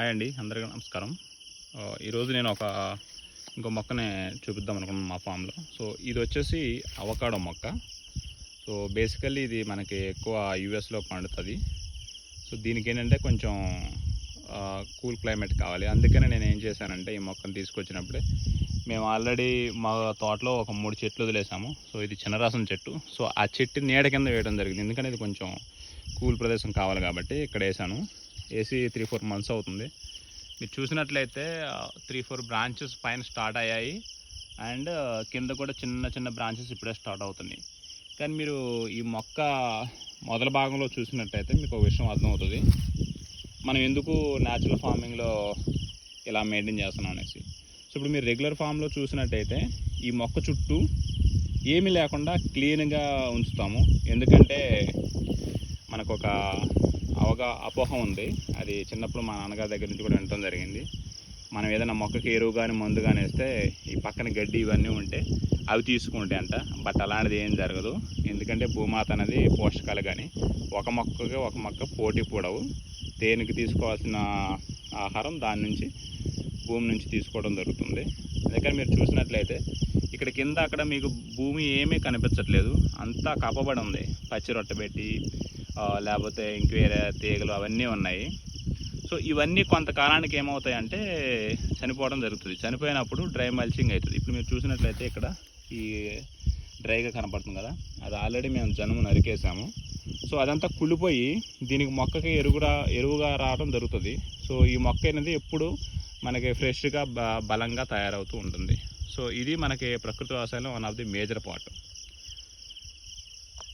Hi అండి అందరికీ నమస్కారం. ఈరోజు నేను ఒక ఇంకో మొక్కని చూపిద్దాం అనుకున్నాను మా ఫామ్లో. సో ఇది వచ్చేసి అవకాడో మొక్క. సో బేసికల్లీ ఇది మనకి ఎక్కువ యూఎస్లో పండుతుంది. సో దీనికి ఏంటంటే కొంచెం కూల్ క్లైమేట్ కావాలి. అందుకనే నేను ఏం చేశానంటే ఈ మొక్కను తీసుకొచ్చినప్పుడే మేము ఆల్రెడీ మా తోటలో ఒక మూడు చెట్లు వదిలేసాము. సో ఇది చిన్నరాసం చెట్టు. సో ఆ చెట్టు నీడ కింద వేయడం జరిగింది. ఎందుకంటే ఇది కొంచెం కూల్ ప్రదేశం కావాలి కాబట్టి ఇక్కడ వేసాను. ఏసీ త్రీ ఫోర్ మంత్స్ అవుతుంది. మీరు చూసినట్లయితే త్రీ ఫోర్ బ్రాంచెస్ పైన స్టార్ట్ అయ్యాయి. అండ్ కింద కూడా చిన్న చిన్న బ్రాంచెస్ ఇప్పుడే స్టార్ట్ అవుతున్నాయి. కానీ మీరు ఈ మొక్క మొదల భాగంలో చూసినట్టయితే మీకు ఒక విషయం అర్థమవుతుంది. మనం ఎందుకు న్యాచురల్ ఫార్మింగ్లో ఇలా మెయింటైన్ చేస్తున్నాం అనేసి. సో ఇప్పుడు మీరు రెగ్యులర్ ఫామ్లో చూసినట్టయితే ఈ మొక్క చుట్టూ ఏమీ లేకుండా క్లీన్గా ఉంచుతాము. ఎందుకంటే మనకు ఒక అవగా అపోహ ఉంది. అది చిన్నప్పుడు మా నాన్నగారి దగ్గర నుంచి కూడా వినటం జరిగింది. మనం ఏదైనా మొక్కకి ఎరువు కానీ మందు కానీ వేస్తే ఈ పక్కన గడ్డి ఇవన్నీ ఉంటే అవి తీసుకుంటాయి అంట బట్ అలాంటిది ఏం జరగదు. ఎందుకంటే భూమాత అనేది పోషకాలు కానీ ఒక మొక్కకి ఒక మొక్క పోటీ పూడవు. దేనికి తీసుకోవాల్సిన ఆహారం దాని నుంచి భూమి నుంచి తీసుకోవడం జరుగుతుంది. అందుకని మీరు చూసినట్లయితే ఇక్కడ కింద అక్కడ మీకు భూమి ఏమీ కనిపించట్లేదు. అంతా కప్పబడి ఉంది. పచ్చి రొట్టె పెట్టి లేకపోతే ఇంక వేరే తీగలు అవన్నీ ఉన్నాయి. సో ఇవన్నీ కొంతకాలానికి ఏమవుతాయంటే చనిపోవడం జరుగుతుంది. చనిపోయినప్పుడు డ్రై మల్చింగ్ అవుతుంది. ఇప్పుడు మీరు చూసినట్లయితే ఇక్కడ ఈ డ్రైగా కనపడుతుంది కదా? అది ఆల్రెడీ మేము జనుము నరికేసాము. సో అదంతా కుళ్ళిపోయి దీనికి మొక్కకి ఎరుగురా ఎరువుగా రావడం జరుగుతుంది. సో ఈ మొక్క అనేది ఎప్పుడు మనకి ఫ్రెష్గా బ బలంగా తయారవుతూ ఉంటుంది. సో ఇది మనకి ప్రకృతి వ్యవసాయంలో one of the major part